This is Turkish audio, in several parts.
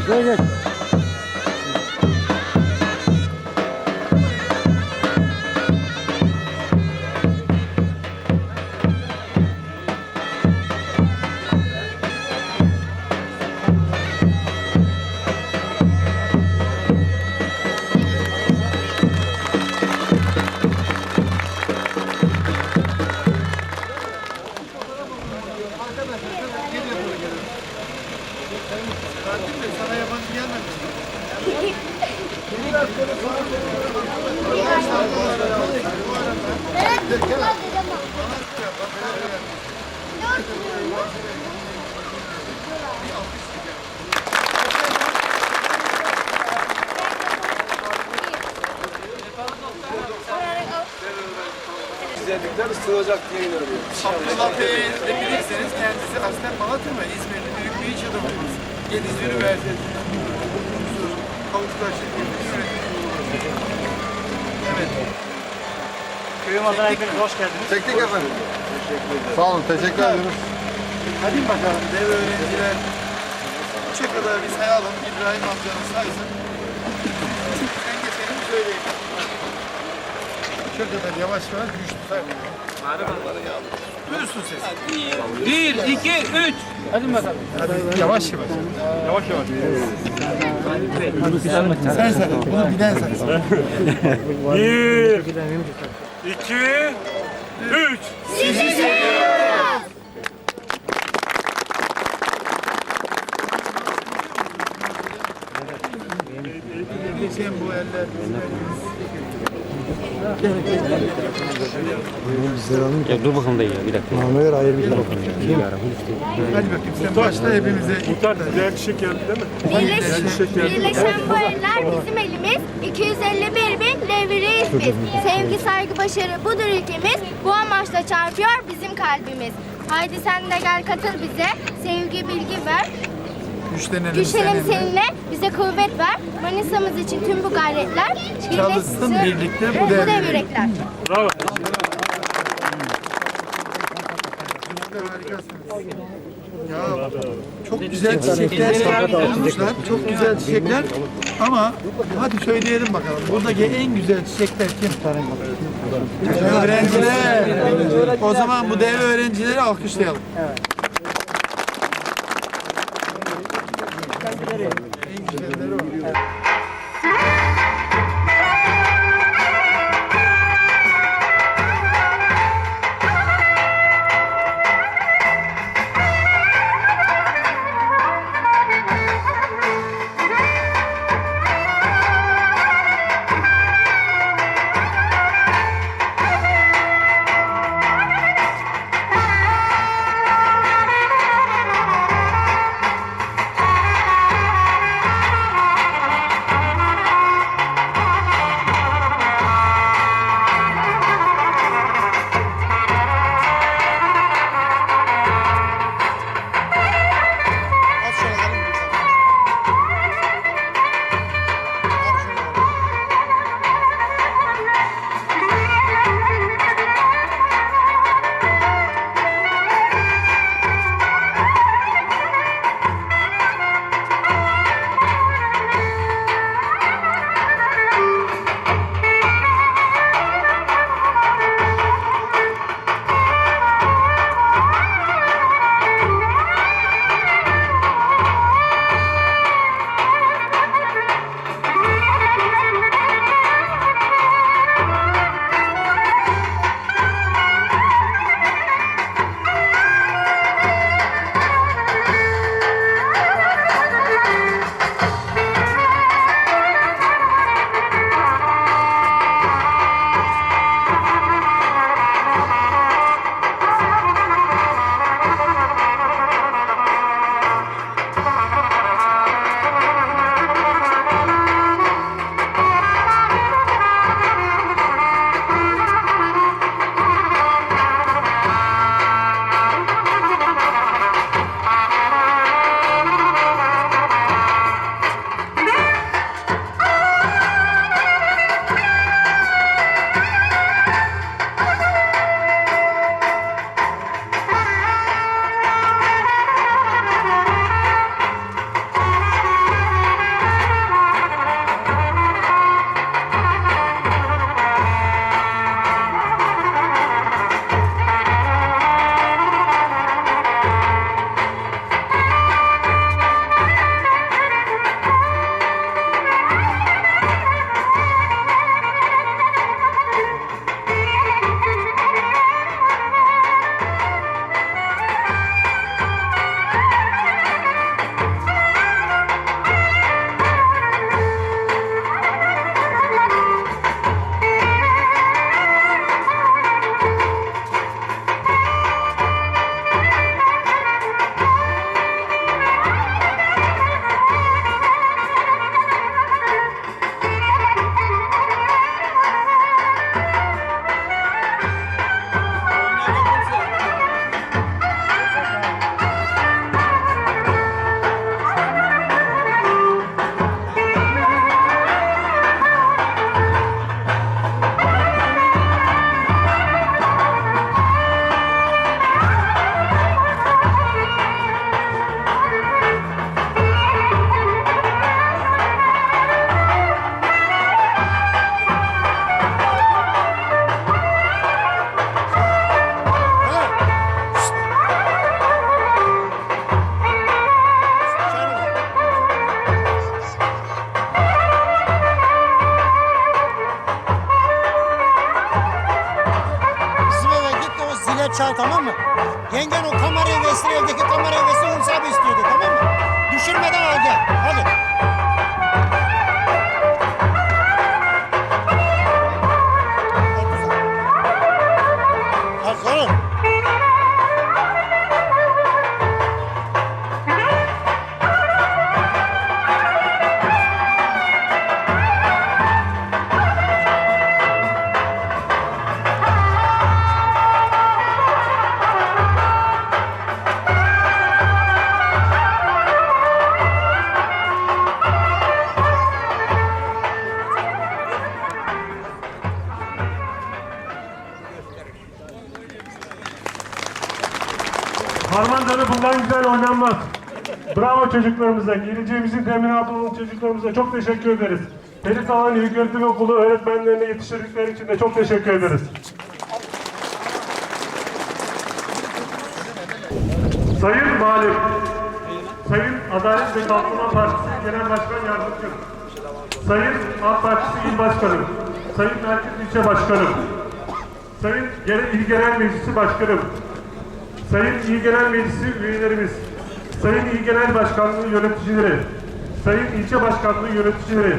Very good. Geç geç. Sana yabancı gelmemiş. Güzellikler sığacak diye inanıyorum. Abdullah Bey'i de bilirseniz kendisi aslen Malatya ve İzmirli bir iş adamımız. Geniz Üniversitesi. Kavuktaş Şirketi yönetimi. Evet. Köyüm adına hepiniz hoş geldiniz. Çektik efendim. Sağ olun, teşekkür ediyoruz. Hadi bakalım dev öğrenciler. Üçe kadar bir sayalım. İbrahim amcanın saysın. En geçelim söyleyeyim. Üçe kadar yavaş yavaş güçlü sayalım. Duyursun sesi. Bir, iki, üç. Hadi yavaş yavaş. Yavaş yavaş. Sen say. Bunu bilen say. Bir, iki, üç. Geçen bu eller. Ya dur bakalım dayı ya bir dakika. Hadi bakayım sen başla hepimize. Muhtar diğer çiçek geldi değil mi? Birleş, birleşen bu eller bizim elimiz. 251 bin deviriyiz biz. Sevgi, saygı, başarı budur ülkemiz. Bu amaçla çarpıyor bizim kalbimiz. Haydi sen de gel katıl bize. Sevgi, bilgi ver. Güçlenelim, Güçlenelim seninle. seninle. Bize kuvvet ver. Manisa'mız için tüm bu gayretler. Çalışsın birleşsin birlikte bu bu dev dev yürekler. Bravo. Ya çok güzel çiçekler olmuşlar. Çok güzel çiçekler. Ama hadi söyleyelim bakalım. Buradaki en güzel çiçekler kim? Öğrenciler. O zaman bu dev öğrencileri alkışlayalım. En tamam mı? Yengen o kamerayı ve evdeki kamerayı ve esir Hulusi abi istiyordu tamam mı? Düşürmeden al gel hadi. Bravo çocuklarımıza, geleceğimizin teminatı olan çocuklarımıza çok teşekkür ederiz. Ferit Alan İlköğretim Okulu öğretmenlerine yetiştirdikleri için de çok teşekkür ederiz. Sayın Valim, Sayın Adalet ve Kalkınma Partisi Genel Başkan Yardımcım, Sayın AK Partisi İl Başkanım, Sayın Merkez İlçe Başkanım, Sayın İl Genel Meclisi Başkanım, Sayın İl Genel Meclisi üyelerimiz, Sayın İl Genel Başkanlığı yöneticileri, Sayın İlçe Başkanlığı yöneticileri,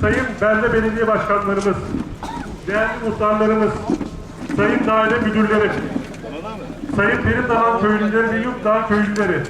Sayın Belde Belediye Başkanlarımız, değerli muhtarlarımız, Sayın Daire Müdürleri, Sayın Peritalan Köylüleri ve Yurtdağ Köylüleri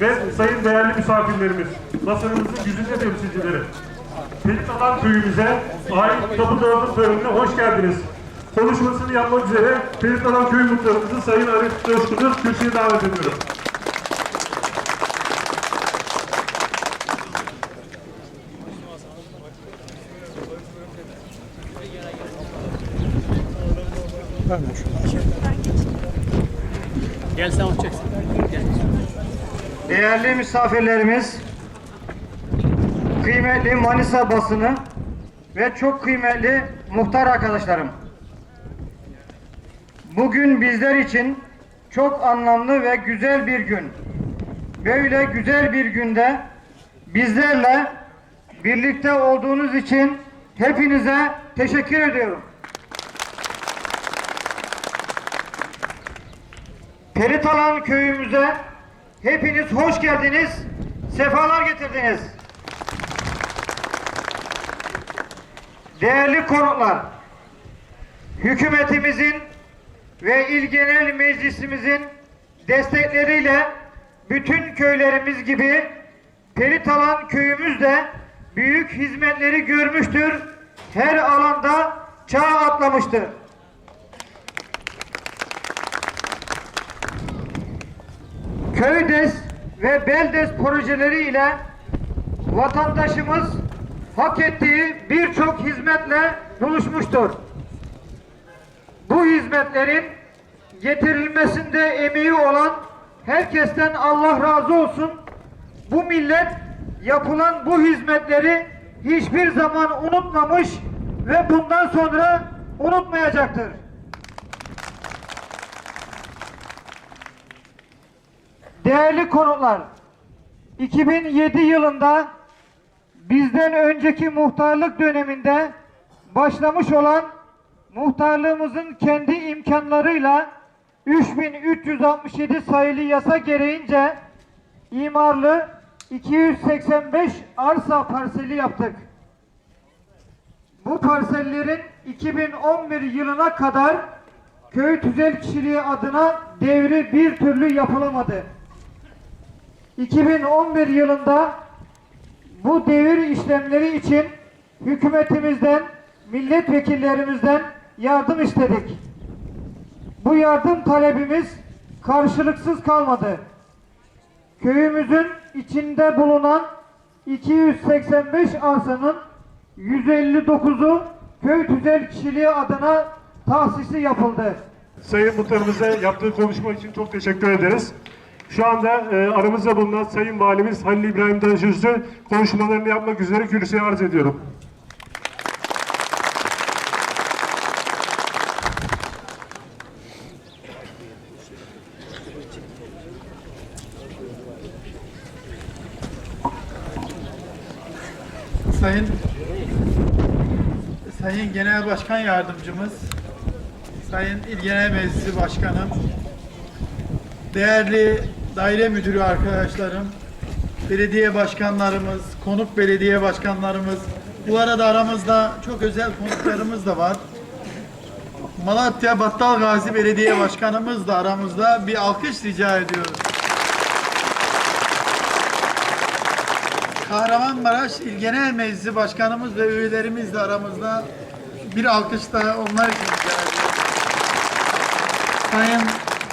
ve sayın değerli misafirlerimiz, masamızın yüzünde temsilcileri. Peritalan Köyümüze ait kapı dağıtım törenine hoş geldiniz. Konuşmasını yapmak üzere Peritalan Köy Muhtarımızı Sayın Arif Coşkun'u kürsüye davet ediyorum. Gel sen uçacaksın. Değerli misafirlerimiz, kıymetli Manisa basını ve çok kıymetli muhtar arkadaşlarım. Bugün bizler için çok anlamlı ve güzel bir gün. Böyle güzel bir günde bizlerle birlikte olduğunuz için hepinize teşekkür ediyorum. Peritalan köyümüze hepiniz hoş geldiniz, sefalar getirdiniz. Değerli konuklar, hükümetimizin ve İl Genel Meclisimizin destekleriyle bütün köylerimiz gibi Peritalan köyümüz de büyük hizmetleri görmüştür. Her alanda çağ atlamıştır. Köydes ve Beldes projeleri ile vatandaşımız hak ettiği birçok hizmetle buluşmuştur. Bu hizmetlerin getirilmesinde emeği olan herkesten Allah razı olsun. Bu millet yapılan bu hizmetleri hiçbir zaman unutmamış ve bundan sonra unutmayacaktır. Değerli konuklar, 2007 yılında bizden önceki muhtarlık döneminde başlamış olan muhtarlığımızın kendi imkanlarıyla 3367 sayılı yasa gereğince imarlı 285 arsa parseli yaptık. Bu parsellerin 2011 yılına kadar köy tüzel kişiliği adına devri bir türlü yapılamadı. 2011 yılında bu devir işlemleri için hükümetimizden, milletvekillerimizden yardım istedik. Bu yardım talebimiz karşılıksız kalmadı. Köyümüzün içinde bulunan 285 arsanın 159'u köy tüzel kişiliği adına tahsisi yapıldı. Sayın Muhtarımıza yaptığı konuşma için çok teşekkür ederiz. Şu anda e, aramızda bulunan Sayın Valimiz Halil İbrahim Danışözlü konuşmalarını yapmak üzere kürsüye arz ediyorum. Sayın Sayın Genel Başkan Yardımcımız, Sayın İl Genel Meclisi Başkanım, değerli daire müdürü arkadaşlarım, belediye başkanlarımız, konuk belediye başkanlarımız, bu arada aramızda çok özel konuklarımız da var. Malatya Battal Gazi Belediye Başkanımız da aramızda bir alkış rica ediyoruz. Kahramanmaraş İl Genel Meclisi Başkanımız ve üyelerimiz de aramızda bir alkış da onlar için rica ediyoruz. Sayın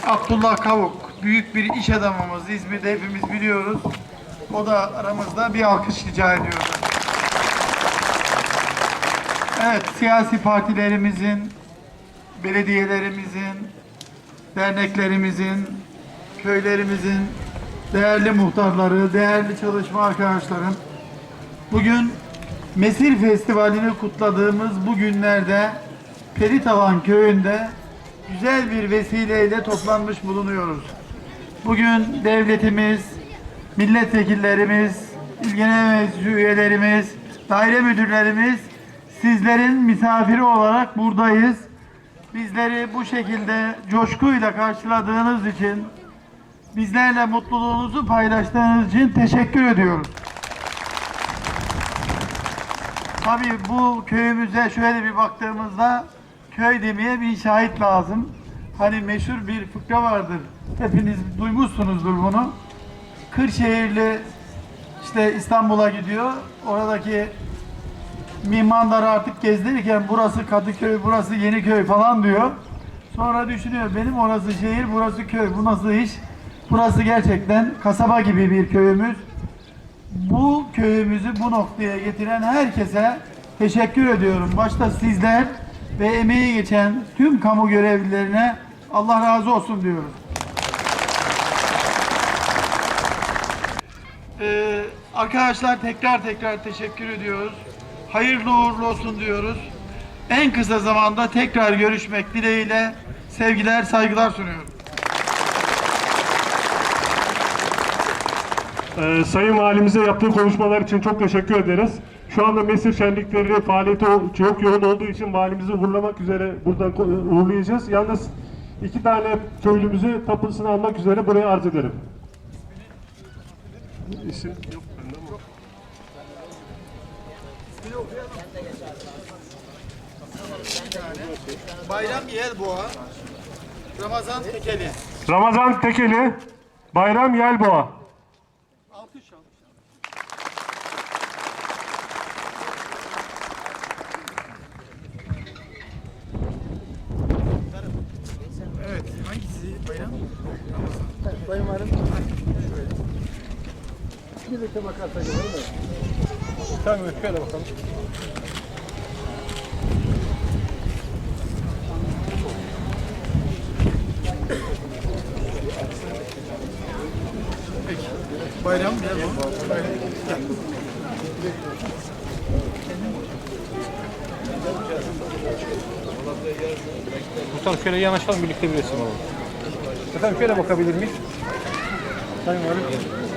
Abdullah Kavuk, büyük bir iş adamımız İzmir'de hepimiz biliyoruz. O da aramızda bir alkış rica ediyoruz. Evet, siyasi partilerimizin, belediyelerimizin, derneklerimizin, köylerimizin değerli muhtarları, değerli çalışma arkadaşlarım. Bugün Mesir Festivali'ni kutladığımız bu günlerde Peritavan köyünde güzel bir vesileyle toplanmış bulunuyoruz. Bugün devletimiz, milletvekillerimiz, il genel meclis üyelerimiz, daire müdürlerimiz sizlerin misafiri olarak buradayız. Bizleri bu şekilde coşkuyla karşıladığınız için, bizlerle mutluluğunuzu paylaştığınız için teşekkür ediyoruz. Tabii bu köyümüze şöyle bir baktığımızda köy demeye bir şahit lazım. Hani meşhur bir fıkra vardır. Hepiniz duymuşsunuzdur bunu. Kırşehirli işte İstanbul'a gidiyor. Oradaki mimarları artık gezdirirken burası Kadıköy, burası Yeniköy falan diyor. Sonra düşünüyor benim orası şehir, burası köy. Bu nasıl iş? Burası gerçekten kasaba gibi bir köyümüz. Bu köyümüzü bu noktaya getiren herkese teşekkür ediyorum. Başta sizler ve emeği geçen tüm kamu görevlilerine Allah razı olsun diyoruz. Ee, arkadaşlar tekrar tekrar teşekkür ediyoruz. Hayırlı uğurlu olsun diyoruz. En kısa zamanda tekrar görüşmek dileğiyle sevgiler, saygılar sunuyorum. Ee, Sayın Valimize yaptığı konuşmalar için çok teşekkür ederiz. Şu anda Mesir şenlikleri faaliyeti çok yoğun olduğu için valimizi uğurlamak üzere buradan uğurlayacağız. Yalnız iki tane köylümüzü tapısını almak üzere buraya arz ederim. İsim yok bende ama. Bayram Yelboğa, Ramazan Tekeli. Ramazan Tekeli, Bayram Yelboğa. Evet, hangisi bayram? Tamam şöyle bakalım. Bayram Yelboğa. Muhtarım şöyle yanaşalım birlikte bir resim alalım. Efendim şöyle bakabilir miyiz? Sayın Valim.